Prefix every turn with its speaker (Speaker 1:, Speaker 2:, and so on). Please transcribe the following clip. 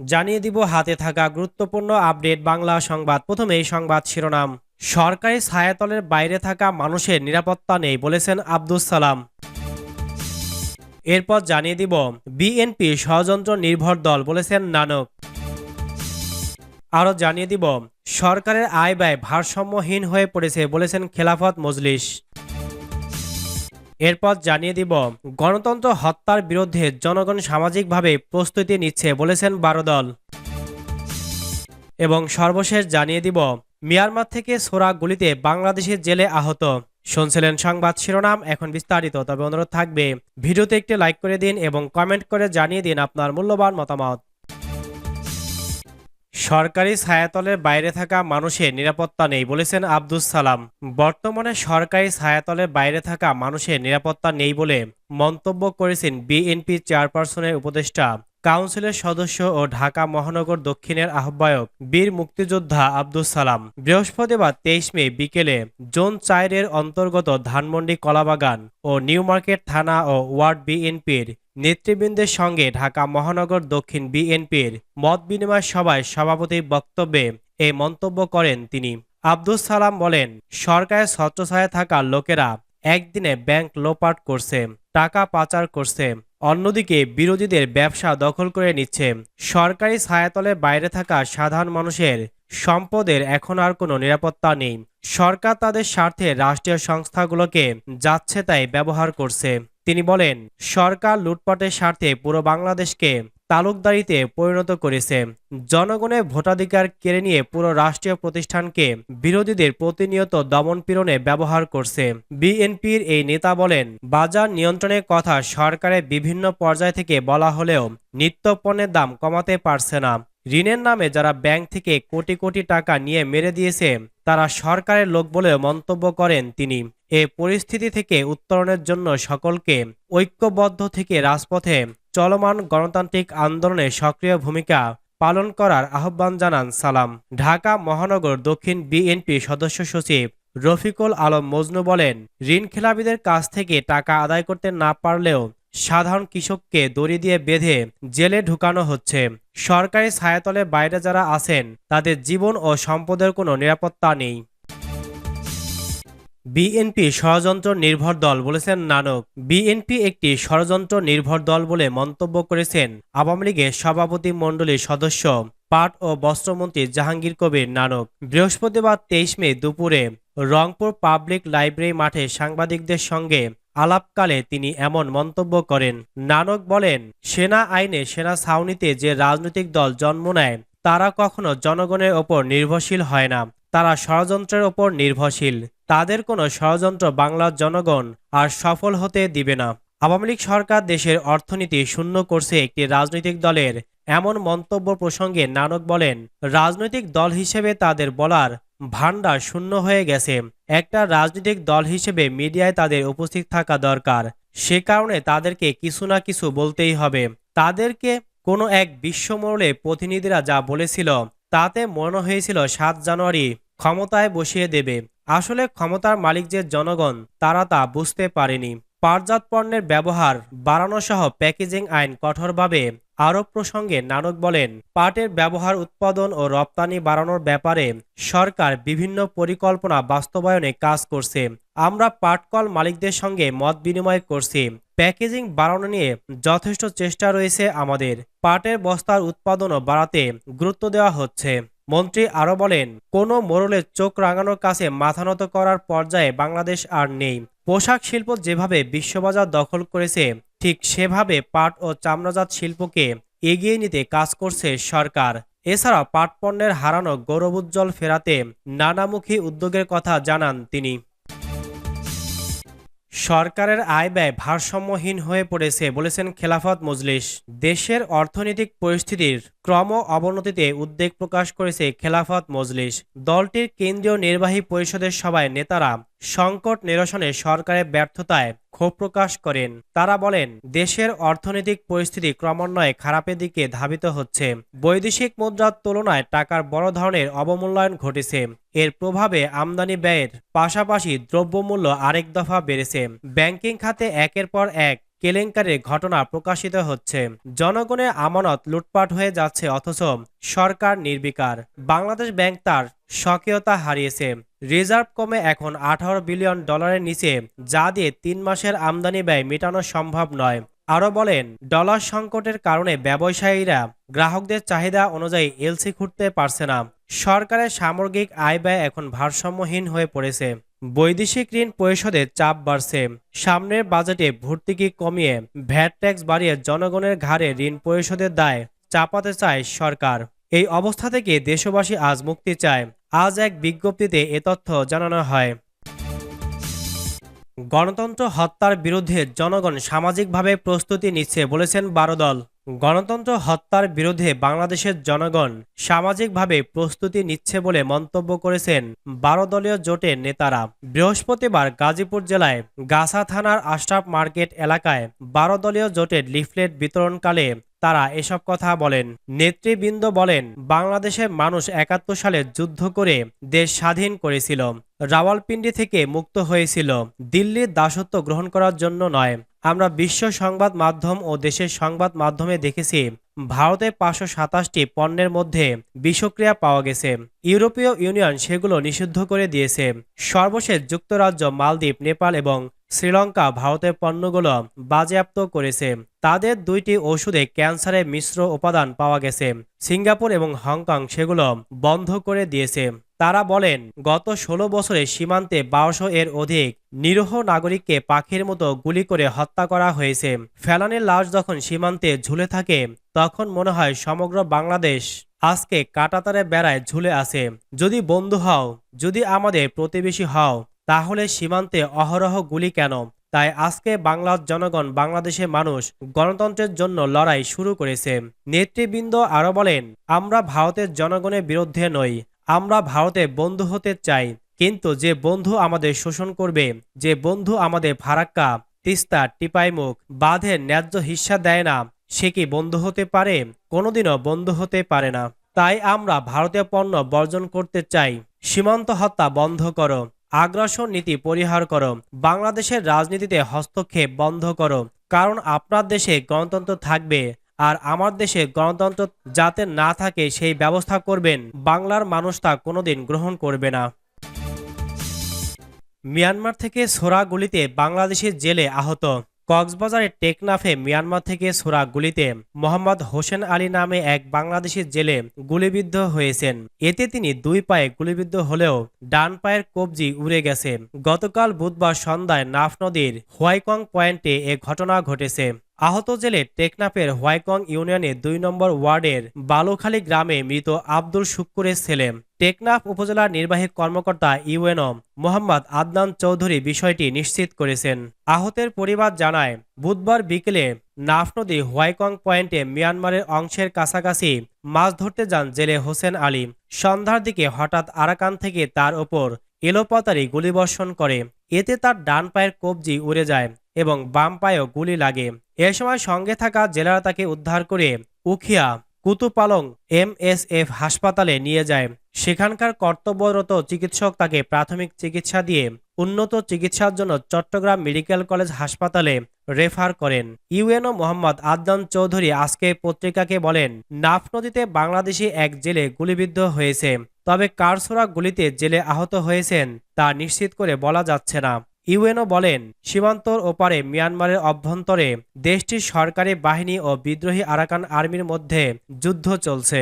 Speaker 1: জানিয়ে দিব হাতে থাকা গুরুত্বপূর্ণ আপডেট বাংলা সংবাদ। প্রথমেই সংবাদ শিরোনাম। সরকারি ছায়াতলের বাইরে থাকা মানুষের নিরাপত্তা নেই বলেছেন আব্দুস সালাম। এরপর জানিয়ে দিব, বিএনপি ষড়যন্ত্র নির্ভর দল বলেছেন নানক। আরও জানিয়ে দিব, সরকারের আয় ব্যয় ভারসাম্যহীন হয়ে পড়েছে বলেছেন খেলাফত মজলিস। এরপর জানিয়ে দিব, গণতন্ত্র হত্যার বিরুদ্ধে জনগণ সামাজিকভাবে প্রস্তুতি নিচ্ছে বলেছেন বারো দল। এবং সর্বশেষ জানিয়ে দিব, মিয়ানমার থেকে সোরা গুলিতে বাংলাদেশের জেলে আহত। শুনছিলেন সংবাদ শিরোনাম, এখন বিস্তারিত। তবে অনুরোধ থাকবে, ভিডিওতে একটি লাইক করে দিন এবং কমেন্ট করে জানিয়ে দিন আপনার মূল্যবান মতামত। সরকারি ছায়াতলের বাইরে থাকা মানুষের নিরাপত্তা নেই বলেছেন আব্দুস সালাম। বর্তমানে সরকারি ছায়াতলের বাইরে থাকা মানুষের নিরাপত্তা নেই বলে মন্তব্য করেছেন বিএনপি চেয়ারপারসনের উপদেষ্টা। কাউন্সিলের সদস্য ও ঢাকা মহানগর দক্ষিণের আহ্বায়ক বীর মুক্তিযোদ্ধা আব্দুস সালাম। বৃহস্পতিবার তেইশ মে বিকেলে জোন চায়ের অন্তর্গত ধানমন্ডি কলাবাগান ও নিউ মার্কেট থানা ও ওয়ার্ড বিএনপির নেতৃবৃন্দের সঙ্গে ঢাকা মহানগর দক্ষিণ বিএনপির মত বিনিময় সভায় সভাপতির বক্তব্যে এ মন্তব্য করেন তিনি। আব্দুস সালাম বলেন, সরকারের ছত্রছায়ায় থাকা লোকেরা একদিনে ব্যাংক লোপাট করছে, টাকা পাচার করছে, অন্যদিকে বিরোধীদের ব্যবসা দখল করে নিচ্ছে। সরকারি ছায়াতলের বাইরে থাকা সাধারণ মানুষের সম্পদের এখন আর কোনো নিরাপত্তা নেই। সরকার তাদের স্বার্থে রাষ্ট্রীয় সংস্থাগুলোকে যাচ্ছে তাই ব্যবহার করছে। তিনি বলেন, সরকার লুটপাটের স্বার্থে পুরো বাংলাদেশকে তালুকদারিতে পরিণত করেছে। জনগণের ভোটাধিকার কেড়ে নিয়ে পুরো রাষ্ট্রীয় প্রতিষ্ঠানকে বিরোধীদের প্রতিনিয়ত দমনপীড়নে ব্যবহার করছে। বিএনপির এই নেতা বলেন, বাজার নিয়ন্ত্রণের কথা সরকারের বিভিন্ন পর্যায় থেকে বলা হলেও নিত্যপণ্যের দাম কমাতে পারছে না। ঋণের নামে যারা ব্যাংক থেকে কোটি কোটি টাকা নিয়ে মেরে দিয়েছে, তারা সরকারের লোক বলে মন্তব্য করেন তিনি। এ পরিস্থিতি থেকে উত্তরণের জন্য সকলকে ঐক্যবদ্ধ থেকে রাজপথে চলমান গণতান্ত্রিক আন্দোলনে সক্রিয় ভূমিকা পালন করার আহ্বান জানান সালাম। ঢাকা মহানগর দক্ষিণ বিএনপি সদস্য সচিব রফিকুল আলম মজনু বলেন, ঋণ খেলাপিদের কাছ থেকে টাকা আদায় করতে না পারলেও সাধারণ কৃষককে দড়ি দিয়ে বেঁধে জেলে ঢুকানো হচ্ছে। সরকারি ছায়াতলের বাইরে যারা আছেন, তাদের জীবন ও সম্পদের কোনো নিরাপত্তা নেই। বিএনপি ষড়যন্ত্র নির্ভর দল বলেছেন নানক। বিএনপি একটি ষড়যন্ত্র নির্ভর দল বলে মন্তব্য করেছেন আওয়ামী লীগের সভাপতি মণ্ডলীর সদস্য, পাট ও বস্ত্রমন্ত্রী জাহাঙ্গীর কবির নানক। বৃহস্পতিবার তেইশ মে দুপুরে রংপুর পাবলিক লাইব্রেরি মাঠে সাংবাদিকদের সঙ্গে আলাপকালে তিনি এমন মন্তব্য করেন, নানক বলেন, সেনা আইনে সেনা ছাউনিতে যে রাজনৈতিক দল জন্ম নেয়, তারা কখনো জনগণের ওপর নির্ভরশীল হয় না, তারা ষড়যন্ত্রের ওপর নির্ভরশীল, তাদের কোনো ষড়যন্ত্র বাংলার জনগণ আর সফল হতে দিবে না। আওয়ামী লীগ সরকার দেশের অর্থনীতি শূন্য করছে একটি রাজনৈতিক দলের, এমন মন্তব্য প্রসঙ্গে নানক বলেন, রাজনৈতিক দল হিসেবে তাদের বলার ভান্ডার শূন্য হয়ে গেছে। একটা রাজনৈতিক দল হিসেবে মিডিয়ায় তাদের উপস্থিত থাকা দরকার। সে কারণে তাদেরকে কিছু না কিছু বলতেই হবে। তাদেরকে কোনো এক বিশ্বমোড়লে প্রতিনিধিরা যা বলেছিল, তাতে মনে হয়েছিল সাত জানুয়ারি ক্ষমতায় বসিয়ে দেবে। আসলে ক্ষমতার মালিক যে জনগণ, তারা তা বুঝতে পারেনি। পাটজাত পণ্যের ব্যবহার বাড়ানো সহ প্যাকেজিং আইন কঠোরভাবে আরব প্রসঙ্গে নানক বলেন, পাটের ব্যবহার উৎপাদন ও রপ্তানি বাড়ানোর ব্যাপারে সরকার বিভিন্ন পরিকল্পনা বাস্তবায়নে কাজ করছে। আমরা পাটকল মালিকদের সঙ্গে মত বিনিময় করছি। প্যাকেজিং বাড়ানো নিয়ে যথেষ্ট চেষ্টা রয়েছে আমাদের। পাটের বস্তার উৎপাদনও বাড়াতে গুরুত্ব দেওয়া হচ্ছে। মন্ত্রী আরও বলেন, কোনো মোড়লের চোখ রাঙানোর কাছে মাথা নত করার পর্যায়ে বাংলাদেশ আর নেই। পোশাক শিল্প যেভাবে বিশ্ববাজার দখল করেছে ঠিক সেভাবে পাট ও চামড়াজাত শিল্পকে এগিয়ে নিতে কাজ করছে সরকার। এছাড়া পাট পণ্যের হারানো গৌরবোজ্জ্বল ফেরাতে নানামুখী উদ্যোগের কথা জানান তিনি। সরকারের আয় ব্যয় ভারসাম্যহীন হয়ে পড়েছে বলেছেন খেলাফত মজলিস। দেশের অর্থনৈতিক পরিস্থিতির ক্রম অবনতিতে উদ্বেগ প্রকাশ করেছে খেলাফত মজলিস। দলটির কেন্দ্রীয় নির্বাহী পরিষদের সভায় নেতারা সংকট নিরসনে সরকারের ব্যর্থতায় ক্ষোভ প্রকাশ করেন। তারা বলেন, দেশের অর্থনৈতিক পরিস্থিতি ক্রমান্বয়ে খারাপের দিকে ধাবিত হচ্ছে। বৈদেশিক মুদ্রার তুলনায় টাকার বড় ধরনের অবমূল্যায়ন ঘটেছে। এর প্রভাবে আমদানি ব্যয়ের পাশাপাশি দ্রব্যমূল্য আরেক দফা বেড়েছে। ব্যাংকিং খাতে একের পর এক কেলেঙ্কারির ঘটনা প্রকাশিত হচ্ছে। জনগণের আমানত লুটপাট হয়ে যাচ্ছে অথচ সরকার নির্বিকার। বাংলাদেশ ব্যাংক তার স্বকীয়তা হারিয়েছে। রিজার্ভ কমে এখন আঠারো বিলিয়ন ডলারের নিচে, যা দিয়ে তিন মাসের আমদানি ব্যয় মেটানো সম্ভব নয়। আরও বলেন, ডলার সংকটের কারণে ব্যবসায়ীরা গ্রাহকদের চাহিদা অনুযায়ী এলসি খুঁড়তে পারছে না। সরকারের সামগ্রিক আয় ব্যয় এখন ভারসাম্যহীন হয়ে পড়েছে। বৈদেশিক ঋণ পরিশোধে চাপ বাড়ছে। সামনের বাজেটে ভর্তুকি কমিয়ে ভ্যাট ট্যাক্স বাড়িয়ে জনগণের ঘাড়ে ঋণ পরিশোধের দায় চাপাতে চায় সরকার। এই অবস্থা থেকে দেশবাসী আজ মুক্তি চায়। আজ এক বিজ্ঞপ্তিতে এ তথ্য জানানো হয়। গণতন্ত্র হত্যার বিরুদ্ধে জনগণ সামাজিকভাবে প্রস্তুতি নিচ্ছে বলেছেন বারো দল। গণতন্ত্র হত্যার বিরুদ্ধে বাংলাদেশের জনগণ সামাজিকভাবে প্রস্তুতি নিচ্ছে বলে মন্তব্য করেছেন বারো দলীয় জোটের নেতারা। বৃহস্পতিবার গাজীপুর জেলায় গাছা থানার আশরাফ মার্কেট এলাকায় বারো দলীয় জোটের লিফলেট বিতরণকালে তারা এসব কথা বলেন। নেতৃবৃন্দ বলেন, বাংলাদেশের মানুষ একাত্তর সালে যুদ্ধ করে দেশ স্বাধীন করেছিল, রাওয়ালপিন্ডি থেকে মুক্ত হয়েছিল, দিল্লির দাসত্ব গ্রহণ করার জন্য নয়। আমরা বিশ্ব সংবাদ মাধ্যম ও দেশের সংবাদ মাধ্যমে দেখেছি, ভারতে পাঁচশো সাতাশটি পণ্যের মধ্যে বিষক্রিয়া পাওয়া গেছে। ইউরোপীয় ইউনিয়ন সেগুলো নিষিদ্ধ করে দিয়েছে। সর্বশেষ যুক্তরাজ্য, মালদ্বীপ, নেপাল এবং শ্রীলঙ্কা ভারতের পণ্যগুলো বাজেয়াপ্ত করেছে। তাদের দুইটি ওষুধে ক্যান্সারের মিশ্র উপাদান পাওয়া গেছে। সিঙ্গাপুর এবং হংকং সেগুলো বন্ধ করে দিয়েছে। তারা বলেন, গত ষোলো বছরে সীমান্তে বারোশো এর অধিক নিরীহ নাগরিককে পাখির মতো গুলি করে হত্যা করা হয়েছে। ফেলানের লাশ যখন সীমান্তে ঝুলে থাকে, তখন মনে হয় সমগ্র বাংলাদেশ আজকে কাটাতারে বেড়ায় ঝুলে আছে। যদি বন্ধু হও, যদি আমাদের প্রতিবেশী হও তাহলে সীমান্তে অহরহ গুলি কেন? তাই আজকে বাংলার জনগণ বাংলাদেশের মানুষ গণতন্ত্রের জন্য লড়াই শুরু করেছে। নেতৃবৃন্দ আরও বলেন, আমরা ভারতের জনগণের বিরুদ্ধে নই। আমরা ভারতে বন্ধু হতে চাই। কিন্তু যে বন্ধু আমাদের শোষণ করবে, যে বন্ধু আমাদের ফারাক্কা, তিস্তা, টিপাইমুখ, বাঁধের ন্যায্য হিস্সা দেয় না, সে কি বন্ধু হতে পারে? কোনোদিনও বন্ধু হতে পারে না। তাই আমরা ভারতীয় পণ্য বর্জন করতে চাই। সীমান্ত হত্যা বন্ধ করো। আগ্রাসন নীতি পরিহার করো। বাংলাদেশের রাজনীতিতে হস্তক্ষেপ বন্ধ করো। কারণ আপনার দেশে গণতন্ত্র থাকবে আর আমার দেশে গণতন্ত্র যাতে না থাকে সেই ব্যবস্থা করবেন। বাংলার মানুষ তা কোনোদিন গ্রহণ করবে না। মিয়ানমার থেকে সোরা গুলিতে বাংলাদেশের জেলে আহত। কক্সবাজারের টেকনাফে মিয়ানমার থেকে ছোড়া গুলিতে মোহাম্মদ হোসেন আলী নামে এক বাংলাদেশি জেলে গুলিবিদ্ধ হয়েছেন। এতে তিনি দুই পায়ে গুলিবিদ্ধ হলেও ডান পায়ের কবজি উড়ে গেছে। গতকাল বুধবার সন্ধ্যায় নাফ নদীর হোয়াইকং পয়েন্টে এ ঘটনা ঘটেছে। আহত জেলে টেকনাফের হোয়াইকং ইউনিয়নের দুই নম্বর ওয়ার্ডের বালুখালী গ্রামে মৃত আব্দুল শুক্কুরের ছেলে। টেকনাফ উপজেলার নির্বাহী কর্মকর্তা ইউএনও মোহাম্মদ আদনান চৌধুরী বিষয়টি নিশ্চিত করেছেন। আহতের পরিবার জানায়, বুধবার বিকেলে নাফ নদী হোয়াইকং পয়েন্টে মিয়ানমারের অংশের কাছাকাছি মাছ ধরতে যান জেলে হোসেন আলী। সন্ধ্যার দিকে হঠাৎ আরাকান থেকে তার ওপর এলোপাতারি গুলিবর্ষণ করে। এতে তার ডান পায়ের কবজি উড়ে যায়। এবং বাম পায়েও গুলি লাগে। এ সময় সঙ্গে থাকা জেলারা তাকে উদ্ধার করে উখিয়া কুতুপালং এমএসএফ হাসপাতালে নিয়ে যায়। সেখানকার কর্তব্যরত চিকিৎসক তাকে প্রাথমিক চিকিৎসা দিয়ে উন্নত চিকিৎসার জন্য চট্টগ্রাম মেডিকেল কলেজ হাসপাতালে রেফার করেন। ইউএনও মোহাম্মদ আদনান চৌধুরী আজকে পত্রিকাকে বলেন, নাফ নদীতে বাংলাদেশি এক জেলে গুলিবিদ্ধ হয়েছে, তবে কারসোরা গুলিতে জেলে আহত হয়েছেন তা নিশ্চিত করে বলা যাচ্ছে না। ইউএনও বলেন, সীমান্তর ওপারে মিয়ানমারের অভ্যন্তরে দেশটির সরকারি বাহিনী ও বিদ্রোহী আরাকান আর্মির মধ্যে যুদ্ধ চলছে।